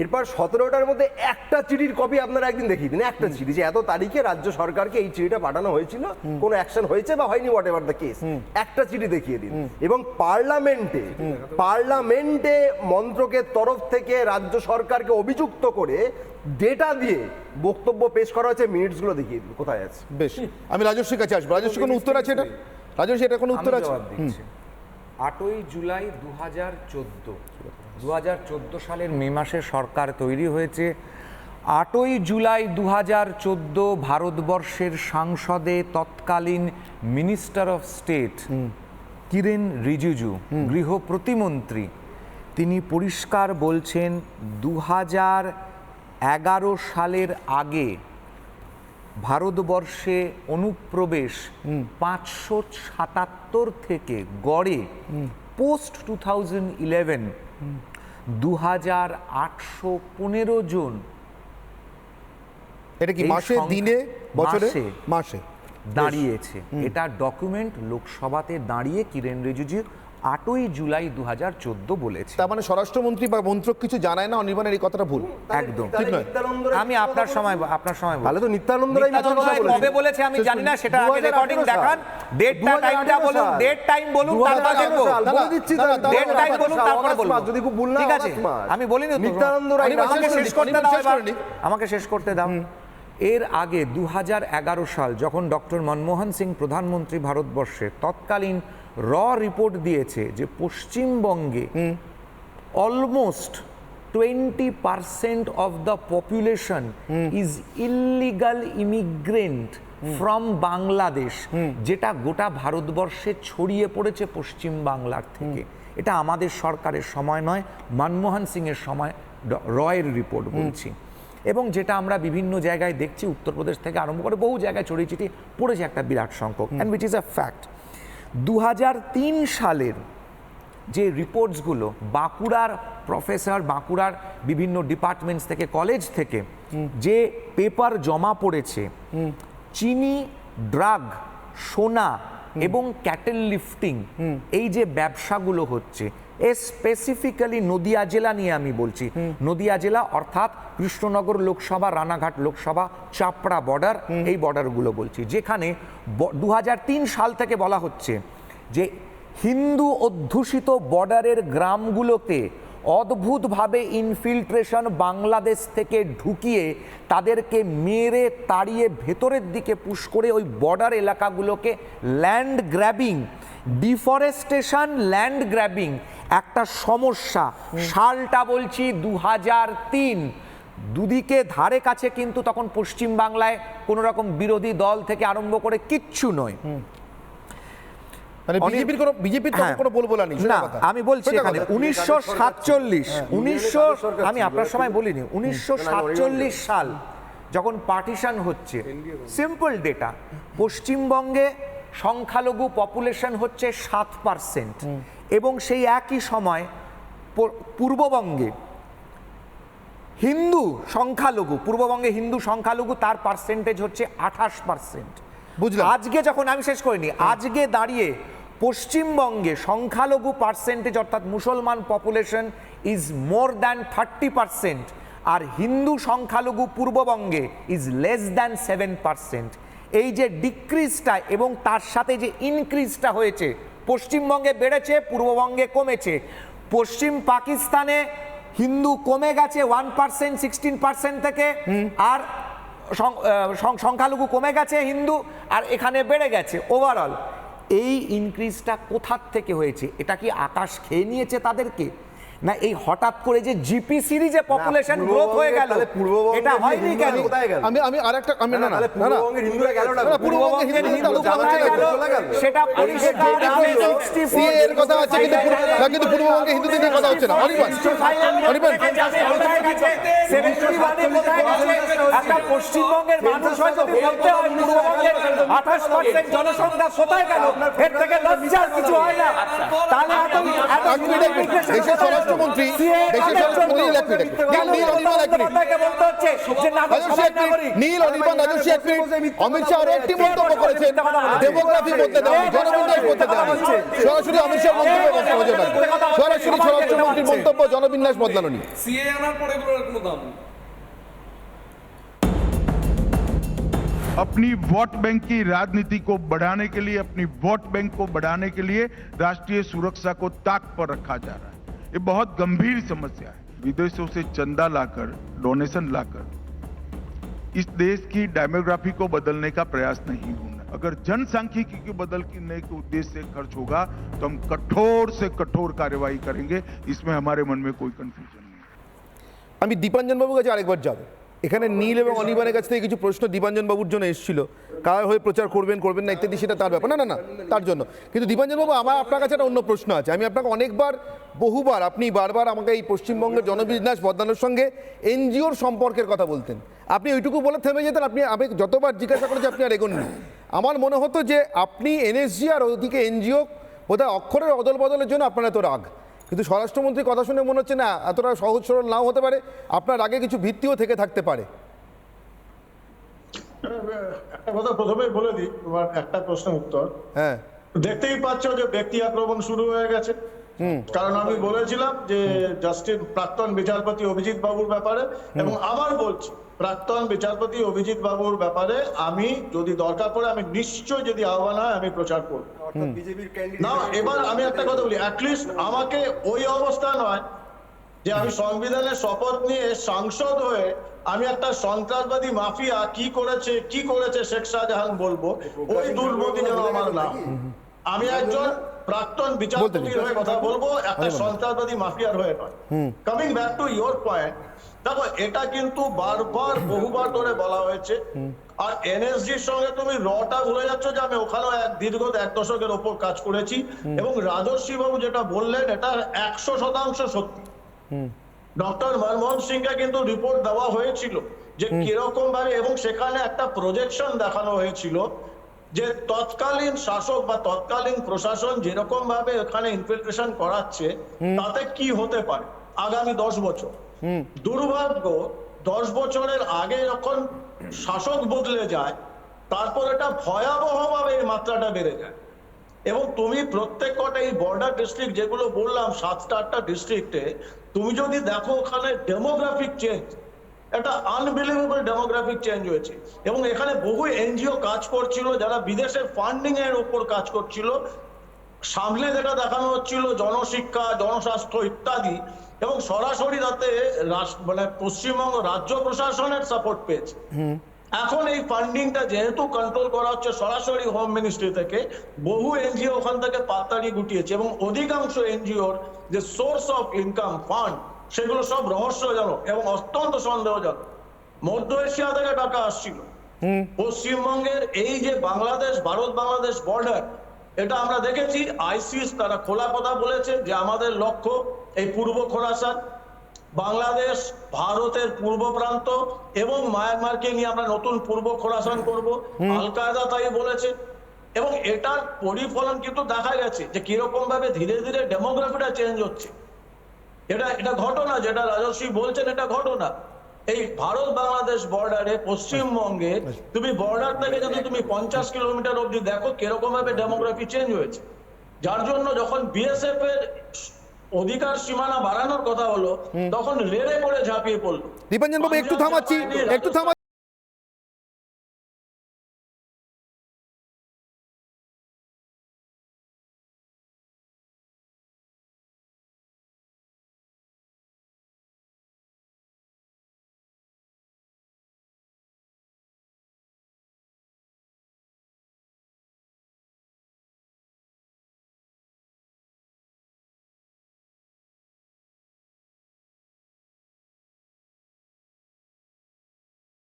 এরপর সতেরোটার মধ্যে একটা চিঠির কপি আপনারা একদিন দেখিয়ে দিন। একটা চিঠি যে এত তারিখে রাজ্য সরকারকে এই চিঠিটা পাঠানো হয়েছিল কোনো অ্যাকশন হয়েছে বা হয়নি হোয়াট এভার দ্য কেস একটা চিঠি দেখিয়ে দিন। এবং পার্লামেন্টে পার্লামেন্টে মন্ত্রকের তরফ থেকে রাজ্য সরকারকে অভিযুক্ত করে ডেটা দিয়ে বক্তব্য পেশ করা হয়েছে মিনিটসগুলো দেখিয়ে দিন কোথায় আছে? বেশ আমি রাজস্বীর কাছে আসব রাজস্বী কোনো উত্তর আছে এটা? রাজস্বী এটা কোনো উত্তর আছে? জবাব দিচ্ছি। আটই জুলাই দু হাজার চোদ্দ দু হাজার চোদ্দ সালের মে মাসে সরকার তৈরি হয়েছে। আটই জুলাই দু হাজার চোদ্দ ভারতবর্ষের সাংসদে তৎকালীন minister of state Kiren Rijiju গৃহ প্রতিমন্ত্রী। তিনি পরিষ্কার বলছেন দু হাজার এগারো সালের আগে ভারতবর্ষে অনুপ্রবেশ পাঁচশো সাতাত্তর থেকে গড়ে পোস্ট টু থাউজেন্ড ইলেভেন দু হাজার আটশো পনেরো জন এটা কি মাসে দিনে বছরে মাসে। দাঁড়িয়েছে। এটা ডকুমেন্ট লোকসভাতে দাঁড়িয়ে কিরেন রিজিজু আটই জুলাই দু হাজার চোদ্দ বলেছে। তার মানে স্বরাষ্ট্রমন্ত্রী বা মন্ত্রক কিছু জানায় না অনির্বাণের এই কথাটা ভুল? একদম। ঠিক নয়। আমি আপনার সময় আপনার সময় বলছি। তাহলে তো নিত্যানন্দ রায় মিথ্যা কথা নিত্যানন্দ রায় বলেছেন। কবে বলেছে। আমি জানি না সেটা আগে রেকর্ডিং দেখান। ডেটটা টাইমটা বলুন। ডেট টাইম বলুন তারপর দেখব। বলে দিচ্ছি ডেট টাইম বলুন তারপরে বলব যদি খুব ভুল না ঠিক আছে। আমি বলিনি নিত্যানন্দ রায় আমাকে শেষ করতে দাও। আমাকে শেষ করতে দাও। এর আগে দু হাজার এগারো সাল যখন ডক্টর মনমোহন সিং প্রধানমন্ত্রী ভারতবর্ষে তৎকালীন র রিপোর্ট দিয়েছে যে পশ্চিমবঙ্গে almost twenty percent of the population is illegal immigrant from Bangladesh যেটা গোটা ভারতবর্ষে ছড়িয়ে পড়েছে পশ্চিম বাংলার থেকে। এটা আমাদের সরকারের সময় নয় মনমোহন সিং এর সময় রয়ের রিপোর্ট বলছি। এবং যেটা আমরা বিভিন্ন জায়গায় দেখছি উত্তরপ্রদেশ থেকে আরম্ভ করে বহু জায়গায় ছড়িয়ে ছিটিয়ে পড়েছে একটা বিরাট সংখ্যক। And which is a fact দু হাজার তিন সালের যে রিপোর্টসগুলো বাঁকুড়ার প্রফেসর বাঁকুড়ার বিভিন্ন ডিপার্টমেন্টস থেকে কলেজ থেকে যে পেপার জমা পড়েছে চিনি ড্রাগ সোনা এবং ক্যাটেল লিফটিং এই যে ব্যবসাগুলো হচ্ছে স্পেসিফিক্যালি নদিয়া জেলা নিয়ে আমি বলছি। নদিয়া জেলা অর্থাৎ কৃষ্ণনগর লোকসভা রানাঘাট লোকসভা চাপড়া বর্ডার এই বর্ডারগুলো বলছি। যেখানে দু হাজার তিন সাল থেকে বলা হচ্ছে যে হিন্দু অধ্যুষিত বর্ডারের গ্রামগুলোতে অদ্ভুতভাবে ইনফিল্ট্রেশন বাংলাদেশ থেকে ঢুকিয়ে তাদেরকে মেরে তাড়িয়ে ভেতরের দিকে পুশ করে ওই border এলাকাগুলোকে land grabbing deforestation land grabbing একটা সমস্যা। সালটা বলছি দু হাজার তিন। দুদিকে ধারে কাছে কিন্তু তখন পশ্চিম বাংলায় কোনো রকম বিরোধী দল থেকে আরম্ভ করে কিচ্ছু নয়। মানে বিজেপির কোনো বিজেপির হ্যাঁ। আমি বলছি এখানে উনিশশো সাতচল্লিশ উনিশশো আমি আপনার সময় বলিনি। উনিশশো সাতচল্লিশ সাল যখন পার্টিশন হচ্ছে সিম্পল ডেটা। পশ্চিমবঙ্গে সংখ্যালঘু পপুলেশন হচ্ছে সাত পার্সেন্ট এবং সেই একই সময় পূর্ববঙ্গে হিন্দু সংখ্যালঘু পূর্ববঙ্গে হিন্দু সংখ্যালঘু তার পার্সেন্টেজ হচ্ছে আঠাশ পার্সেন্ট বুঝলাম। আজকে যখন আমি শেষ করিনি আজকে দাঁড়িয়ে পশ্চিমবঙ্গে সংখ্যালঘু পার্সেন্টেজ অর্থাৎ মুসলমান population is more than thirty percent আর হিন্দু সংখ্যালঘু পূর্ববঙ্গে is less than seven percent এই যে ডিক্রিজটা এবং তার সাথে যে ইনক্রিজটা হয়েছে পশ্চিমবঙ্গে বেড়েছে পূর্ববঙ্গে কমেছে। পশ্চিম পাকিস্তানে হিন্দু কমে গেছে ওয়ান পার্সেন্ট সিক্সটিন পার্সেন্ট থেকে আর সংখ্যালঘু কমে গেছে হিন্দু আর এখানে বেড়ে গেছে ওভারঅল এই ইনক্রিজটা কোথার থেকে হয়েছে? এটা কি আকাশ খেয়ে নিয়েছে তাদেরকে? না এই হঠাৎ করে যে জিপি সিরিজে পপুলেশন গ্রোথ হয়ে গেল এটা হয়নি কেন? আমি আমি আরেকটা আমি না না না না পূর্ববঙ্গের হিন্দুরা গেল না পূর্ববঙ্গের পূর্ববঙ্গের হিন্দু হিন্দু গেল? গেল? চলে গেল। সেটা পরিষ্কার আমি 64 সিএ এর কথা আছে কিন্তু পূর্ব- না, কিন্তু পূর্ববঙ্গে হিন্দুদের কথা হচ্ছে না। অনির্বাণ অনির্বাণ একটা পশ্চিমবঙ্গের মানুষ হয়তো বলতে হয় পূর্ববঙ্গের আঠাশ পার্সেন্ট জনসংখ্যা কোথায় গেল? এর থেকে লজ্জার কিছু হয় না। তাহলে দেশের স্বরাষ্ট্রমন্ত্রী দেশের স্বরাষ্ট্রমন্ত্রী এক এক মিনিট। নীল অনির্বাণ এক মিনিট রাজস্বী এক মিনিট নাগরিক। নীল অনির্বাণ রাজস্বী এক মিনিট অমিত শাহ আরও একটি মন্তব্য করেছেন ডেমোগ্রাফি বলতে দেওয়া জনবিন্যাস বলতে দেওয়া সরাসরি অমিত শাহ মন্তব্য বলতে হবে না। সরাসরি স্বরাষ্ট্রমন্ত্রীর মন্তব্য জনবিন্যাস বদলানো নিয়ে সিএ আনার পরে কোনো দাম अपनी वोट बैंक की राजनीति को बढ़ाने के लिए अपनी वोट बैंक को बढ़ाने के लिए राष्ट्रीय सुरक्षा को ताक पर रखा जा रहा है ये बहुत गंभीर समस्या है विदेशों से चंदा लाकर डोनेशन लाकर इस देश की डेमोग्राफी को बदलने का प्रयास नहीं होना अगर जनसांख्यिकी को बदलने के उद्देश्य से खर्च होगा तो हम कठोर से कठोर कार्यवाही करेंगे इसमें हमारे मन में कोई कंफ्यूजन नहीं है আমি দীপাঞ্জন বাবুর কাছে আরেকবার যাব এখানে নীল এবং অনির্বাণের কাছ থেকে কিছু প্রশ্ন দীপাঞ্জন বাবুর জন্য এসেছিল। কার হয়ে প্রচার করবেন করবেন না ইত্যাদি, সেটা তার ব্যাপার। না না না, তার জন্য। কিন্তু দীপাঞ্জন বাবু, আমার আপনার কাছে একটা অন্য প্রশ্ন আছে। আমি আপনাকে অনেকবার, বহুবার আপনি বারবার আমাকে এই পশ্চিমবঙ্গের জনবিন্যাস বদলানোর সঙ্গে এনজিওর সম্পর্কের কথা বলতেন। আপনি ওইটুকু বলে থেমে যেতেন, আপনি আমি যতবার জিজ্ঞাসা করেছি, আপনি আর এগোননি। আমার মনে হতো যে আপনি এনএসজি আর ওদিকে এনজিও, বোধহয় অক্ষরের অদল বদলের জন্য আপনার এত রাগ। কিন্তু স্বরাষ্ট্রমন্ত্রীর কথা শুনে মনে হচ্ছে না এতটা সহজ সরল নাও হতে পারে। আপনার আগে কিছু ভিত্তিও থেকে থাকতে পারে। একটা কথা প্রথমেই বলে দিই তোমার একটা প্রশ্নের উত্তর। হ্যাঁ। দেখতেই পাচ্ছ যে ব্যক্তি আক্রমণ শুরু হয়ে গেছে। কারণ আমি বলেছিলাম যে জাস্টিস প্রাক্তন বিচারপতি অভিজিৎ বাবুর ব্যাপারে এবং আবার বলছি প্রাক্তন বিচারপতি অভিজিৎ বাবুর ব্যাপারে আমি যদি দরকার পড়ে আমি নিশ্চয় যদি আহ্বান হয় আমি প্রচার করব। না এবার আমি একটা কথা বলি অ্যাটলিস্ট আমাকে ওই অবস্থা নয় যে আমি সংবিধানের শপথ নিয়ে সাংসদ হয়ে আমি একটা সন্ত্রাসবাদী মাফিয়া কি করেছে কি করেছে শেখ শাহজাহান বলব? ওই দুর্গতি যেন আমার না আমি একজন প্রাক্তন বিচারপতির হয়ে কথা বলব একটা সন্ত্রাসবাদী মাফিয়ার হয়ে নয়। Coming back to your point দেখো এটা কিন্তু বারবার বহুবার ধরে বলা হয়েছে। আর এনএসজির সঙ্গে তুমি রটা ভুলে যাচ্ছ যে আমি ওখানেও এক দীর্ঘ এক দশকের ওপর কাজ করেছি। এবং রাজস্বী বাবু যেটা বললেন এটা একশো শতাংশ সত্যি। ডক্টর মনমোহন সিংকে কিন্তু রিপোর্ট দেওয়া হয়েছিল যে কীরকম ভাবে এবং সেখানে একটা প্রজেকশন দেখানো হয়েছিল যে তৎকালীন শাসক বা তৎকালীন প্রশাসন যেরকম ভাবে এখানে ইনফিলট্রেশন করাচ্ছে তাতে কি হতে পারে? আগামী দশ বছর। দুর্ভাগ্য দশ বছরের আগে যখন শাসক বদলে যায় তারপর এটা ভয়াবহভাবে এই মাত্রাটা বেড়ে যায়। এবং তুমি প্রত্যেক কটা এই বর্ডার ডিস্ট্রিক্ট যেগুলো বললাম সাতটা আটটা ডিস্ট্রিক্টে তুমি যদি দেখো ওখানে ডেমোগ্রাফিক চেঞ্জ একটা আনবিলিভেবল ডেমোগ্রাফিক চেঞ্জ হয়েছে। এবং এখানে বহু এনজিও কাজ করছিল যারা বিদেশের ফান্ডিং এর উপর কাজ করছিল। সামনে যেটা দেখানো হচ্ছিল জনশিক্ষা জনস্বাস্থ্য ইত্যাদি। এবং সরাসরি তাতে মানে পশ্চিমবঙ্গ রাজ্য প্রশাসনের সাপোর্ট পেয়েছে। এখন এই ফান্ডিংটা যেহেতু কন্ট্রোল করা হচ্ছে সরাসরি হোম মিনিস্ট্রি থেকে বহু এনজিও ওখান থেকে পাত্তারি গুটিয়েছে। এবং অধিকাংশ এনজিওর যে সোর্স অফ ইনকাম ফান্ড সেগুলো সব রহস্যজনক এবং অত্যন্ত সন্দেহজনক। মধ্য এশিয়া থেকে টাকা আসছিল। পশ্চিমবঙ্গের এই যে বাংলাদেশ ভারত বাংলাদেশ বর্ডার এটা আমরা দেখেছি আইসিস তারা খোলা কথা বলেছে যে আমাদের লক্ষ্য এই পূর্ব খোরাসান। বাংলাদেশ ভারতের পূর্ব প্রান্ত এবং মায়ানমারকে নিয়ে আমরা নতুন পূর্ব খোরাসান করব। আল কায়দা তাই বলেছে। এবং এটার পরিফলন কিন্তু দেখা গেছে যে কীরকম ভাবে ধীরে ধীরে ডেমোগ্রাফিটা চেঞ্জ হচ্ছে। এটা এটা ঘটনা যেটা রাজস্বী বলছেন এটা ঘটনা। এই ভারত বাংলাদেশ বর্ডারে পশ্চিমবঙ্গে তুমি বর্ডার থেকে যদি তুমি পঞ্চাশ কিলোমিটার অব্দি দেখো কীরকম ভাবে ডেমোগ্রাফি চেঞ্জ হয়েছে। যার জন্য যখন বিএসএফ এর অধিকার সীমানা বাড়ানোর কথা হলো তখন রেড়ে করে ঝাঁপিয়ে পড়ল। দীপাঞ্জন বাবু একটু থামাচ্ছি একটু থামাচ্ছি।